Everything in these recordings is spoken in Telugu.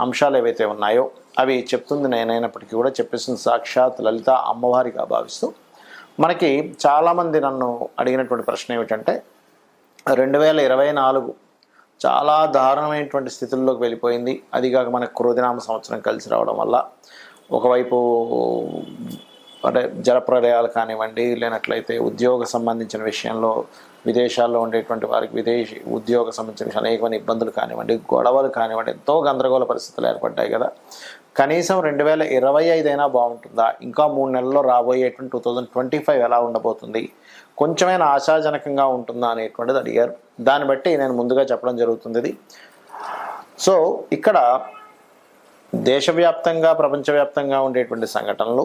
అంశాలు ఏవైతే ఉన్నాయో అవి చెప్తుంది నేనైనప్పటికీ కూడా చెప్పేసిన సాక్షాత్ లలిత అమ్మవారిగా భావిస్తూ. మనకి చాలామంది నన్ను అడిగినటువంటి ప్రశ్న ఏమిటంటే రెండు వేల ఇరవై నాలుగు చాలా దారుణమైనటువంటి స్థితుల్లోకి వెళ్ళిపోయింది. అదిగాక మనకు క్రోధినామ సంవత్సరం కలిసి రావడం వల్ల ఒకవైపు అంటే జలప్రలయాలు కానివ్వండి లేనట్లయితే ఉద్యోగ సంబంధించిన విషయంలో విదేశాల్లో ఉండేటువంటి వారికి విదేశీ ఉద్యోగ సంబంధించిన అనేకమైన ఇబ్బందులు కానివ్వండి గొడవలు కానివ్వండి ఎంతో గందరగోళ పరిస్థితులు ఏర్పడ్డాయి కదా. కనీసం రెండు వేల ఇరవై ఐదైనా బాగుంటుందా? ఇంకా మూడు నెలల్లో రాబోయేటువంటి టూ థౌజండ్ ట్వంటీ ఫైవ్ ఎలా ఉండబోతుంది? కొంచెమైనా ఆశాజనకంగా ఉంటుందా అనేటువంటిది అడిగారు. దాన్ని బట్టి నేను ముందుగా చెప్పడం జరుగుతుంది. ఇది సో ఇక్కడ దేశవ్యాప్తంగా ప్రపంచవ్యాప్తంగా ఉండేటువంటి సంఘటనలు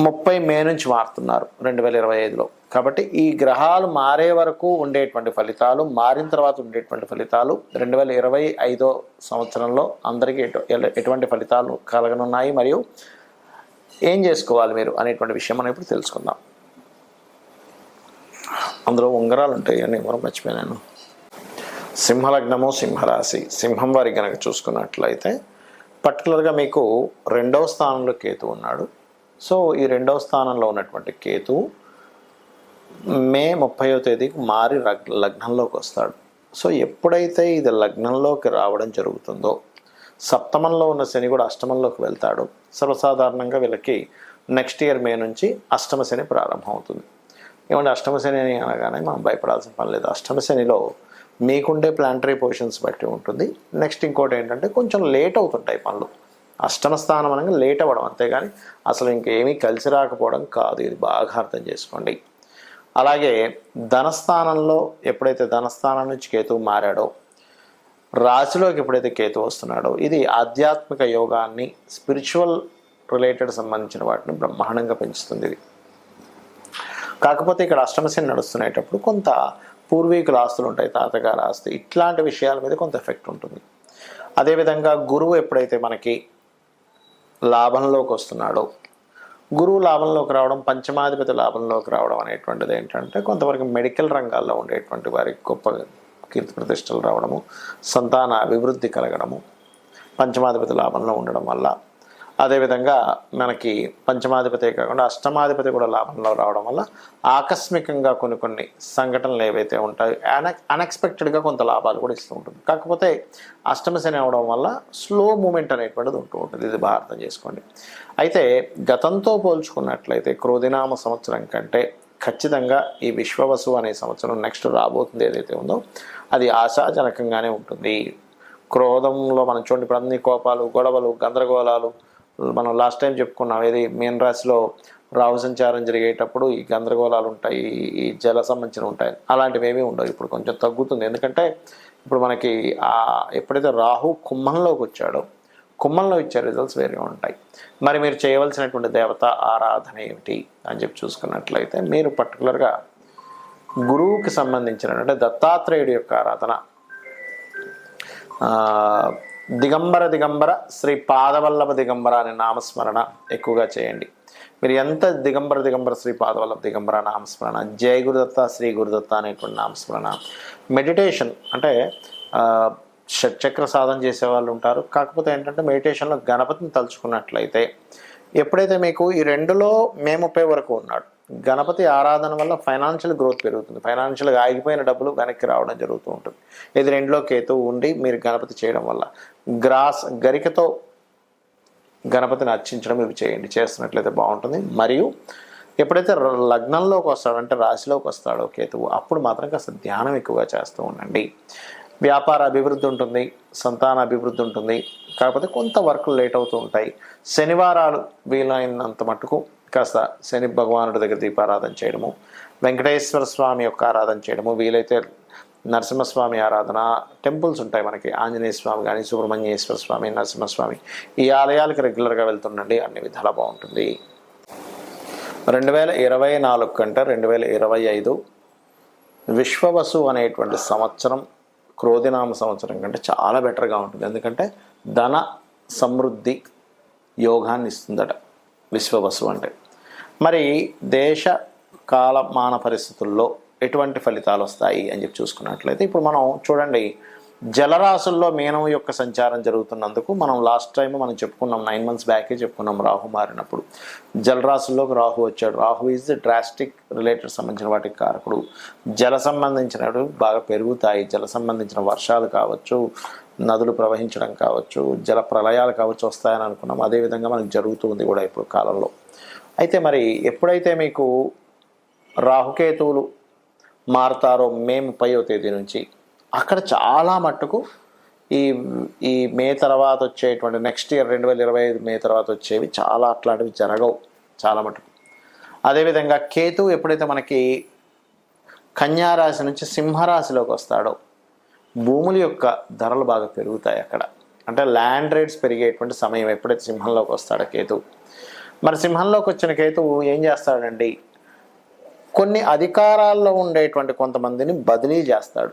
ముప్పై మే నుంచి మారుతున్నారు రెండు వేల ఇరవై ఐదులో. కాబట్టి ఈ గ్రహాలు మారే వరకు ఉండేటువంటి ఫలితాలు మారిన తర్వాత ఉండేటువంటి ఫలితాలు రెండు వేల ఇరవై ఐదో సంవత్సరంలో అందరికీ ఎటు ఎటువంటి ఫలితాలు కలగనున్నాయి మరియు ఏం చేసుకోవాలి మీరు అనేటువంటి విషయం మనం ఇప్పుడు తెలుసుకుందాం. అందులో ఉంగరాలు ఉంటాయి అని ఎవరు మర్చిపోయాను సింహలగ్నము సింహరాశి సింహం వారి గనక చూసుకున్నట్లయితే పర్టికులర్గా మీకు రెండవ స్థానంలో కేతు ఉన్నాడు. సో ఈ రెండవ స్థానంలో ఉన్నటువంటి కేతు మే ముప్పయో తేదీకి మారి లగ్నంలోకి వస్తాడు. సో ఎప్పుడైతే ఇది లగ్నంలోకి రావడం జరుగుతుందో సప్తమంలో ఉన్న శని కూడా అష్టమంలోకి వెళ్తాడు. సర్వసాధారణంగా వీళ్ళకి నెక్స్ట్ ఇయర్ మే నుంచి అష్టమ శని ప్రారంభం అవుతుంది ఏమంటే అష్టమ శని అని అనగానే మనం భయపడాల్సిన పని లేదు. అష్టమ శనిలో మీకుండే ప్లాంటరీ పొజిషన్స్ బట్టి ఉంటుంది. నెక్స్ట్ ఇంకోటి ఏంటంటే కొంచెం లేట్ అవుతుంటాయి పనులు. అష్టమ స్థానం అనగా లేట్ అవ్వడం అంతేగాని అసలు ఇంకేమీ కలిసి రాకపోవడం కాదు. ఇది బాగా అర్థం చేసుకోండి. అలాగే ధనస్థానంలో ఎప్పుడైతే ధనస్థానం నుంచి కేతువు మారాడో రాశిలోకి ఎప్పుడైతే కేతు వస్తున్నాడో ఇది ఆధ్యాత్మిక యోగాన్ని స్పిరిచువల్ రిలేటెడ్ సంబంధించిన వాటిని బ్రహ్మాండంగా పెంచుతుంది ఇది. కాకపోతే ఇక్కడ అష్టమశని నడుస్తునేటప్పుడు కొంత పూర్వీకుల ఆస్తులు ఉంటాయి తాతగారి ఆస్తి ఇట్లాంటి విషయాల మీద కొంత ఎఫెక్ట్ ఉంటుంది. అదేవిధంగా గురువు ఎప్పుడైతే మనకి లాభంలోకి వస్తున్నాడు. గురువు లాభంలోకి రావడం పంచమాధిపతి లాభంలోకి రావడం అనేటువంటిది ఏంటంటే కొంతవరకు మెడికల్ రంగాల్లో ఉండేటువంటి వారికి గొప్ప కీర్తి ప్రతిష్టలు రావడము సంతాన అభివృద్ధి కలగడము పంచమాధిపతి లాభంలో ఉండడం వల్ల అదేవిధంగా మనకి పంచమాధిపతి కాకుండా అష్టమాధిపతి కూడా లాభంలో రావడం వల్ల ఆకస్మికంగా కొన్ని కొన్ని సంఘటనలు ఏవైతే ఉంటాయో అన్ఎక్స్పెక్టెడ్గా కొంత లాభాలు కూడా ఇస్తూ ఉంటుంది. కాకపోతే అష్టమ శని అవడం వల్ల స్లో మూమెంట్ అనేటువంటిది ఉంటూ ఉంటుంది. ఇది బాగా అర్థం చేసుకోండి. అయితే గతంతో పోల్చుకున్నట్లయితే క్రోధినామ సంవత్సరం కంటే ఖచ్చితంగా ఈ విశ్వవసు అనే సంవత్సరం నెక్స్ట్ రాబోతుంది ఏదైతే ఉందో అది ఆశాజనకంగానే ఉంటుంది. క్రోధంలో మనం చూడండి ఇప్పుడు అన్ని కోపాలు గొడవలు గందరగోళాలు మనం లాస్ట్ టైం చెప్పుకున్నాం ఏది మీన రాశిలో రాహు సంచారం జరిగేటప్పుడు ఈ గందరగోళాలు ఉంటాయి ఈ జల సంబంధించిన ఉంటాయి అలాంటివి ఏమీ ఉండవు. ఇప్పుడు కొంచెం తగ్గుతుంది. ఎందుకంటే ఇప్పుడు మనకి ఆ ఎప్పుడైతే రాహు కుంభంలోకి వచ్చాడో కుంభంలో ఇచ్చే రిజల్ట్స్ వేరే ఉంటాయి. మరి మీరు చేయవలసినటువంటి దేవత ఆరాధన ఏమిటి అని చెప్పి చూసుకున్నట్లయితే మీరు పర్టికులర్గా గురువుకి సంబంధించిన అంటే దత్తాత్రేయుడి యొక్క ఆరాధన దిగంబర దిగంబర శ్రీ పాదవల్లభ దిగంబర అనే నామస్మరణ ఎక్కువగా చేయండి. మీరు ఎంత దిగంబర దిగంబర శ్రీ పాదవల్లభ దిగంబర నామస్మరణ జయ గురుదత్త శ్రీ గురుదత్త అనేటువంటి నామస్మరణ మెడిటేషన్ అంటే షట్చక్ర సాధన చేసే వాళ్ళు ఉంటారు. కాకపోతే ఏంటంటే మెడిటేషన్లో గణపతిని తలుచుకున్నట్లయితే ఎప్పుడైతే మీకు ఈ రెండులో మే ముప్పై వరకు ఉన్నాడు గణపతి ఆరాధన వల్ల ఫైనాన్షియల్ గ్రోత్ పెరుగుతుంది. ఫైనాన్షియల్గా ఆగిపోయిన డబ్బులు వెనక్కి రావడం జరుగుతూ ఉంటుంది. ఇది రెండులో కేతు ఉండి మీరు గణపతి చేయడం వల్ల గ్రాస్ గరికతో గణపతిని అర్చించడం ఇవి చేయండి. చేస్తున్నట్లయితే బాగుంటుంది. మరియు ఎప్పుడైతే లగ్నంలోకి వస్తాడో అంటే రాశిలోకి వస్తాడో కేతువు అప్పుడు మాత్రం కాస్త ధ్యానం ఎక్కువగా చేస్తూ ఉండండి. వ్యాపార అభివృద్ధి ఉంటుంది సంతాన అభివృద్ధి ఉంటుంది. కాకపోతే కొంత వర్క్లు లేట్ అవుతూ ఉంటాయి. శనివారాలు వీలైనంత మట్టుకు కాస్త శని భగవానుడి దగ్గర దీపారాధన చేయడము వెంకటేశ్వర స్వామి యొక్క ఆరాధన చేయడము వీలైతే నరసింహస్వామి ఆరాధన టెంపుల్స్ ఉంటాయి మనకి ఆంజనేయ స్వామి కానీ సుబ్రహ్మణ్యేశ్వర స్వామి నరసింహస్వామి ఈ ఆలయాలకు రెగ్యులర్గా వెళ్తుండండి అన్ని విధాలా బాగుంటుంది. రెండు వేల ఇరవై నాలుగు కంటే రెండు వేల ఇరవై ఐదు విశ్వవసు అనేటువంటి సంవత్సరం క్రోధినామ సంవత్సరం కంటే చాలా బెటర్గా ఉంటుంది. ఎందుకంటే ధన సమృద్ధి యోగాన్ని ఇస్తుందట. విశ్వవసు అంటే. మరి దేశ కాలమాన పరిస్థితుల్లో ఎటువంటి ఫలితాలు వస్తాయి అని చెప్పి చూసుకున్నట్లయితే ఇప్పుడు మనం చూడండి జలరాశుల్లో మీనం యొక్క సంచారం జరుగుతున్నందుకు మనం లాస్ట్ టైం మనం చెప్పుకున్నాం నైన్ మంత్స్ బ్యాకే చెప్పుకున్నాం రాహు మారినప్పుడు. జలరాశుల్లోకి రాహు వచ్చాడు. రాహు ఈజ్ డ్రాస్టిక్ రిలేటెడ్ సంబంధించిన వాటికి కారకుడు. జల సంబంధించినవి బాగా పెరుగుతాయి. జల సంబంధించిన వర్షాలు కావచ్చు నదులు ప్రవహించడం కావచ్చు జల ప్రళయాలు కావచ్చు వస్తాయని అనుకున్నాం. అదేవిధంగా మనకు జరుగుతుంది కూడా ఇప్పుడు కాలంలో. అయితే మరి ఎప్పుడైతే మీకు రాహుకేతువులు మారుతారో మే ముప్పైవ తేదీ నుంచి అక్కడ చాలా మట్టుకు ఈ ఈ మే తర్వాత వచ్చేటువంటి నెక్స్ట్ ఇయర్ రెండు వేల ఇరవై ఐదు మే తర్వాత వచ్చేవి చాలా అట్లాంటివి జరగవు చాలా మటుకు అదేవిధంగా కేతు ఎప్పుడైతే మనకి కన్యారాశి నుంచి సింహరాశిలోకి వస్తాడో భూముల యొక్క ధరలు బాగా పెరుగుతాయి అక్కడ. అంటే ల్యాండ్ రేట్స్ పెరిగేటువంటి సమయం ఎప్పుడైతే సింహంలోకి వస్తాడో కేతు. మరి సింహంలోకి వచ్చిన కేతువు ఏం చేస్తాడండి? కొన్ని అధికారాల్లో ఉండేటువంటి కొంతమందిని బదిలీ చేస్తాడు.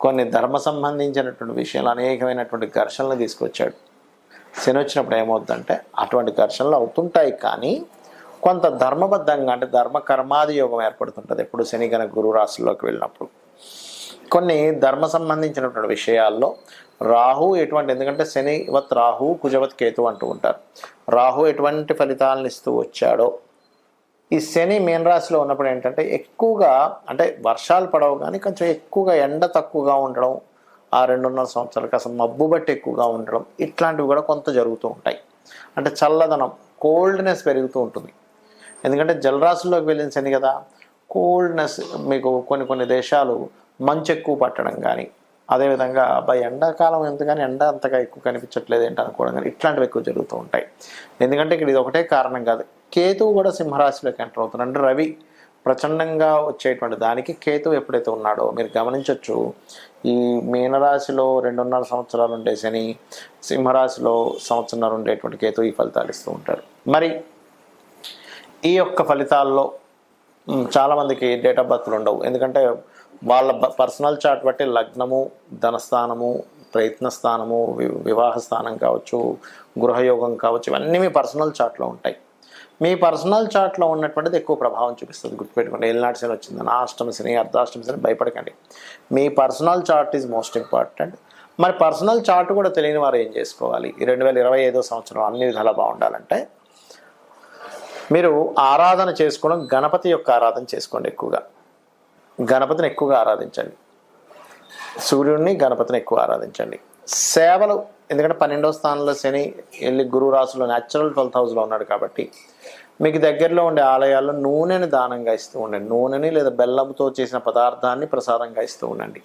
కొన్ని ధర్మ సంబంధించినటువంటి విషయాలు అనేకమైనటువంటి ఘర్షణలు తీసుకొచ్చాడు. శని వచ్చినప్పుడు ఏమవుతుందంటే అటువంటి ఘర్షణలు అవుతుంటాయి కానీ కొంత ధర్మబద్ధంగా అంటే ధర్మ కర్మాది యోగం ఏర్పడుతుంటుంది ఎప్పుడు శని కనుక గురు రాశుల్లోకి వెళ్ళినప్పుడు. కొన్ని ధర్మ సంబంధించినటువంటి విషయాల్లో రాహు ఎటువంటి ఎందుకంటే శనివత్ రాహు కుజవత్ కేతు అంటూ ఉంటారు. రాహు ఎటువంటి ఫలితాలను ఇస్తూ వచ్చాడో ఈ శని మీన రాశిలో ఉన్నప్పుడు ఏంటంటే ఎక్కువగా అంటే వర్షాలు పడవు కానీ కొంచెం ఎక్కువగా ఎండ తక్కువగా ఉండడం ఆ రెండున్నర సంవత్సరాలు కాస్త మబ్బు బట్టి ఎక్కువగా ఉండడం ఇట్లాంటివి కూడా కొంత జరుగుతూ ఉంటాయి. అంటే చల్లదనం కోల్డ్నెస్ పెరుగుతూ ఉంటుంది. ఎందుకంటే జలరాశుల్లోకి వెళ్ళిన శని కదా కోల్డ్నెస్ మీకు కొన్ని కొన్ని దేశాలు మంచు ఎక్కువ పట్టడం కానీ అదేవిధంగా అబ్బాయి ఎండాకాలం ఎందుకని ఎండ అంతగా ఎక్కువ కనిపించట్లేదు ఏంటి అనుకోవడం కానీ ఇట్లాంటివి ఎక్కువ జరుగుతూ ఉంటాయి. ఎందుకంటే ఇక్కడ ఇది ఒకటే కారణం కాదు. కేతువు కూడా సింహరాశిలోకి ఎంటర్ అవుతున్నాడు రవి ప్రచండంగా వచ్చేటువంటి దానికి కేతువు ఎప్పుడైతే ఉన్నాడో మీరు గమనించవచ్చు ఈ మీనరాశిలో రెండున్నర సంవత్సరాలు ఉండే శని సింహరాశిలో సంవత్సరాలు ఉండేటువంటి కేతువు ఈ ఫలితాలు ఇస్తూ ఉంటారు. మరి ఈ యొక్క ఫలితాల్లో చాలామందికి డేట్ ఆఫ్ బర్త్లు ఉండవు. ఎందుకంటే వాళ్ళ పర్సనల్ చార్ట్ బట్టి లగ్నము ధనస్థానము ప్రయత్న స్థానము వి- వివాహ స్థానం కావచ్చు గృహయోగం కావచ్చు ఇవన్నీ మీ పర్సనల్ చార్ట్లో ఉంటాయి. మీ పర్సనల్ చార్ట్లో ఉన్నటువంటిది ఎక్కువ ప్రభావం చూపిస్తుంది. గుర్తుపెట్టుకోండి ఏలినాటి శని వచ్చిందని అష్టమ శని అర్ధాష్టమ శని భయపడకండి. మీ personal chart is most important. మరి పర్సనల్ చార్ట్ కూడా తెలియని వారు ఏం చేసుకోవాలి? ఈ రెండు వేల ఇరవై ఐదో సంవత్సరం అన్ని విధాలా బాగుండాలంటే మీరు ఆరాధన చేసుకోవడం గణపతి యొక్క ఆరాధన చేసుకోండి ఎక్కువగా. గణపతిని ఎక్కువగా ఆరాధించండి. సూర్యుడిని గణపతిని ఎక్కువ ఆరాధించండి. సేవలు ఎందుకంటే పన్నెండవ స్థానంలో శని వెళ్ళి గురువు రాసులో న్యాచురల్ ట్వెల్త్ హౌస్లో ఉన్నాడు కాబట్టి మీకు దగ్గరలో ఉండే ఆలయాల్లో నూనెని దానంగా ఇస్తూ ఉండండి. నూనెని లేదా బెల్లంతో చేసిన పదార్థాన్ని ప్రసాదంగా ఇస్తూ ఉండండి.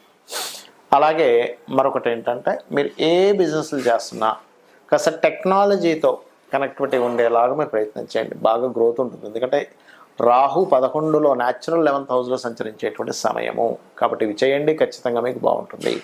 అలాగే మరొకటి ఏంటంటే మీరు ఏ బిజినెస్లు చేస్తున్నా కాస్త టెక్నాలజీతో కనెక్టివిటీ ఉండేలాగా మీరు ప్రయత్నం చేయండి. బాగా గ్రోత్ ఉంటుంది. ఎందుకంటే రాహు పదకొండులో న్యాచురల్ లెవెన్త్ హౌస్లో సంచరించేటువంటి సమయము. కాబట్టి ఇవి చేయండి. ఖచ్చితంగా మీకు బాగుంటుంది.